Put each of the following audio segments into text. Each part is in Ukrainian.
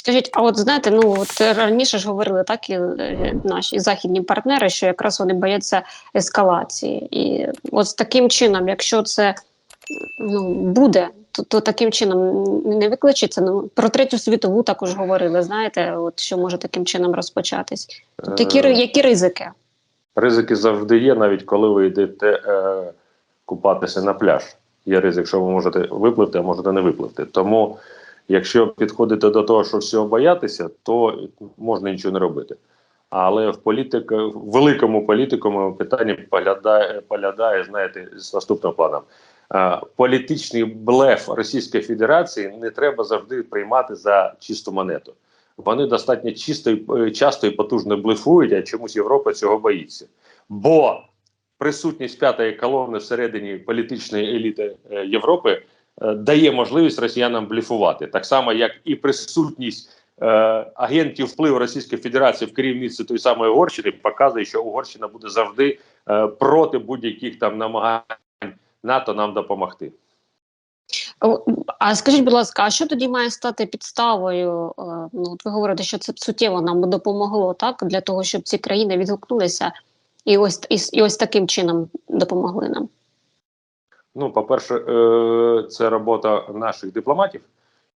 Скажіть, а от знаєте, ну от раніше ж говорили так і е, наші західні партнери, що якраз вони бояться ескалації, і от таким чином, якщо це ну буде, то, то таким чином не викличеться. Ну про третю світову також говорили. Знаєте, от що може таким чином розпочатись? Тобто які, Е, які ризики? Ризики завжди є, навіть коли ви йдете е, купатися на пляж. Є ризик, що ви можете випливти, а можете не випливти. Тому, якщо підходите до того, що всього боятися, то можна нічого не робити. Але в політик, в великому політикуму питання поглядає, поглядає знаєте, з наступним планом. Е, політичний блеф Російської Федерації не треба завжди приймати за чисту монету. Вони достатньо чисто часто і потужно блефують, а чомусь Європа цього боїться. Бо присутність п'ятої колони всередині політичної еліти е, Європи дає можливість росіянам блефувати, так само як і присутність е, агентів впливу Російської Федерації в керівництві тої самої Угорщини показує, що Угорщина буде завжди е, проти будь-яких там намагань НАТО нам допомогти. А скажіть, будь ласка, а що тоді має стати підставою? е, Ну, от ви говорите, що це суттєво нам би допомогло, так для того, щоб ці країни відгукнулися і ось і, і ось таким чином допомогли нам. Ну, по-перше, е, це робота наших дипломатів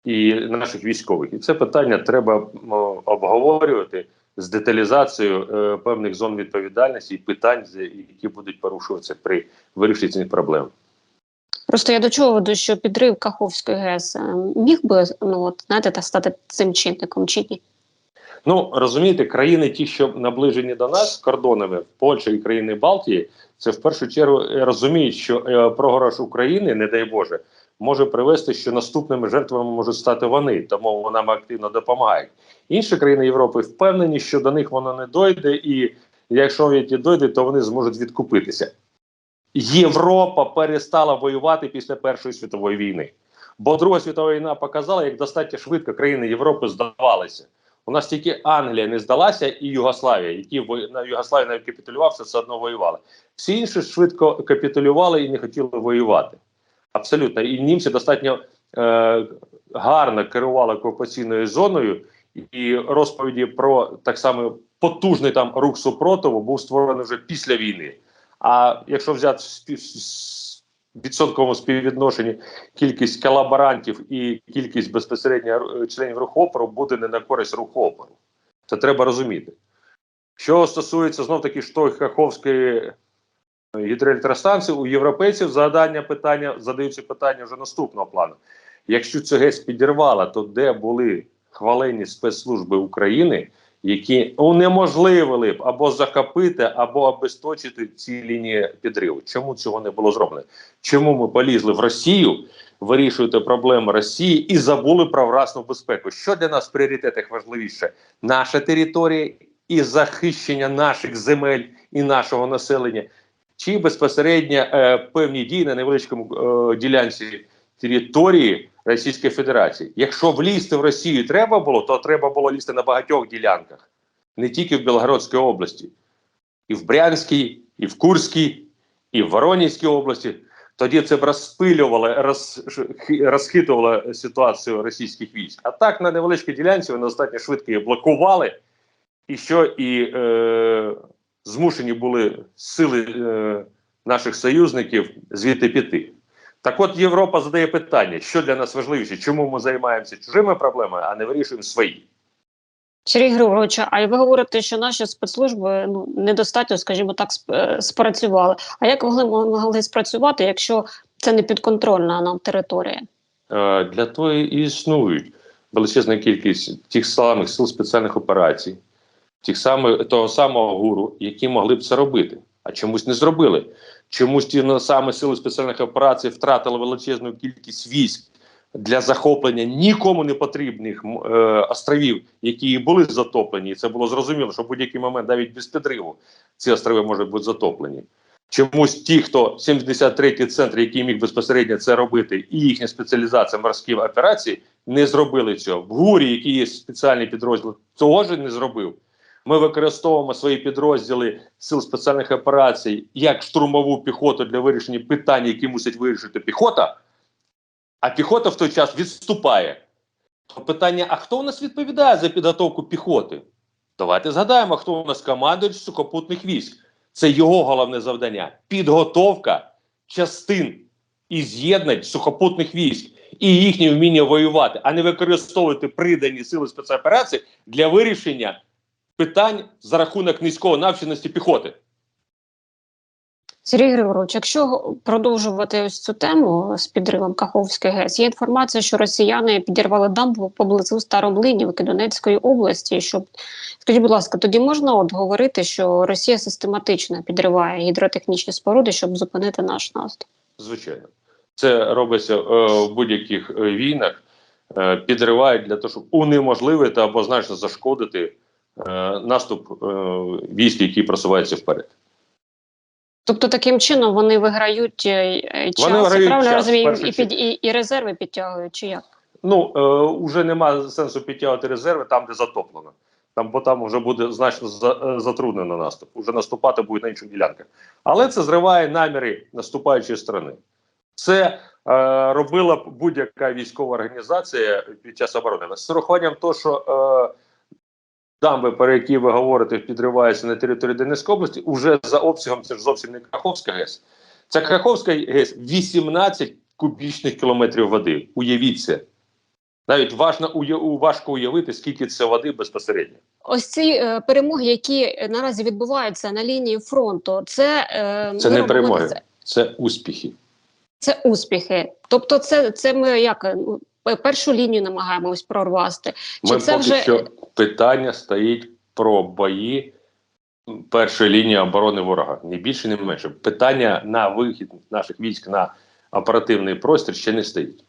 і наших військових. І це питання треба обговорювати з деталізацією е, певних зон відповідальності і питань, які будуть порушуватися при вирішенні цих проблем. Просто я до чого що підрив Каховської ГЕС е, міг би ну от знаєте, та стати цим чинником чи ні? Ну розумієте, країни, ті, що наближені до нас кордонами, Польща і країни Балтії, це в першу чергу е, розуміють, що е, програш України, не дай Боже, може привести, що наступними жертвами можуть стати вони, тому нам активно допомагають. Інші країни Європи впевнені, що до них воно не дойде, і якщо навіть і дойде, то вони зможуть відкупитися. Європа перестала воювати після Першої світової війни. Бо Друга світова війна показала, як достатньо швидко країни Європи здавалися. У нас тільки Англія не здалася і Югославія, які на Югославія навіть капітулювався, все одно воювали. Всі інші швидко капітулювали і не хотіли воювати. Абсолютно. І німці достатньо е, гарно керували окупаційною зоною, і розповіді про так само потужний там рух супротиву був створений вже після війни. А якщо взяти відсотковому співвідношенні кількість колаборантів і кількість безпосередньо е, членів руху опору буде не на користь руху опору. Це треба розуміти. Що стосується знов таки ж тої Каховської гідроелектростанції, у європейців задання питання задаються питання вже наступного плану. Якщо цю ГЕС підірвала, то де були хвалені спецслужби України, які унеможливили б або захопити, або обесточити ці лінії підриву? Чому цього не було зроблено? Чому ми полізли в Росію, вирішувати проблеми Росії і забули про власну безпеку? Що для нас в пріоритетах важливіше? Наша територія і захищення наших земель і нашого населення, чи безпосередньо е, певні дії на невеличкому е, ділянці території Російської Федерації. Якщо влізти в Росію треба було, то треба було лізти на багатьох ділянках, не тільки в Білгородській області, і в Брянській, і в Курській, і в Воронезькій області. Тоді це б розпилювало, роз, розхитувало ситуацію російських військ. А так на невеличкій ділянці вони достатньо швидко її блокували, і що і е, змушені були сили е, наших союзників звідти піти. Так от Європа задає питання, що для нас важливіше, чому ми займаємося чужими проблемами, а не вирішуємо свої. Сергій Григорович, а ви говорите, що наші спецслужби ну недостатньо, скажімо так, е, спрацювали. А як могли могли спрацювати, якщо це не підконтрольна нам територія? Е, Для того і існують величезна кількість тих самих сил спеціальних операцій, тих самих того самого гуру, які могли б це робити, а чомусь не зробили. Чомусь ті ну, саме сили спеціальних операцій втратили величезну кількість військ для захоплення нікому не потрібних е, островів, які і були затоплені. І це було зрозуміло, що в будь-який момент, навіть без підриву, ці острови можуть бути затоплені. Чомусь ті, хто 73-й центр, який міг безпосередньо це робити, і їхня спеціалізація морські операції, не зробили цього. В ГУРі, який є спеціальний підрозділ, того ж не зробив. Ми використовуємо свої підрозділи сил спеціальних операцій як штурмову піхоту для вирішення питань, які мусить вирішити піхота, а піхота в той час відступає. То питання: а хто у нас відповідає за підготовку піхоти? Давайте згадаємо, хто у нас командуючий сухопутних військ. Це його головне завдання підготовка частин і з'єднань сухопутних військ і їхнє вміння воювати, а не використовувати придані сили спецоперацій для вирішення питань за рахунок низького навченості піхоти. Сергій Григорович, якщо продовжувати ось цю тему з підривом Каховської ГЕС, є інформація, що росіяни підірвали дамбу поблизу Староблинівки Донецької області. Щоб скажіть, будь ласка, тоді можна от говорити, що Росія систематично підриває гідротехнічні споруди, щоб зупинити наш наступ? Звичайно, це робиться е, в будь-яких е, війнах, е, підривають для того, щоб унеможливити або значно зашкодити наступ е, військ, які просуваються вперед. Тобто таким чином вони виграють е, е, час, Вони виграють правильно час, розумію, і, під, і, і резерви підтягують, чи як? Ну е, вже немає сенсу підтягувати резерви там, де затоплено. Там, бо там вже буде значно за, е, затруднено наступ. Уже наступати буде на інших ділянках. Але це зриває наміри наступаючої сторони. Це е, робила будь-яка військова організація під час оборони. З урахуванням того, що е, дамби, про які ви говорите, підриваються на території Донецької області, уже за обсягом це ж зовсім не Каховська ГЕС. Це Каховська ГЕС 18 кубічних кілометрів води. Уявіть це. Навіть важно, важко уявити, скільки це води безпосередньо. Ось ці е, перемоги, які наразі відбуваються на лінії фронту, це, е, Це не перемоги. Це, Це успіхи. це успіхи. Тобто, це, це ми як ну, першу лінію намагаємось прорвасти. Чи Ми це поки вже що питання стоїть про бої першої лінії оборони ворога. Ні більше, ні менше. Питання на вихід наших військ на оперативний простір ще не стоїть.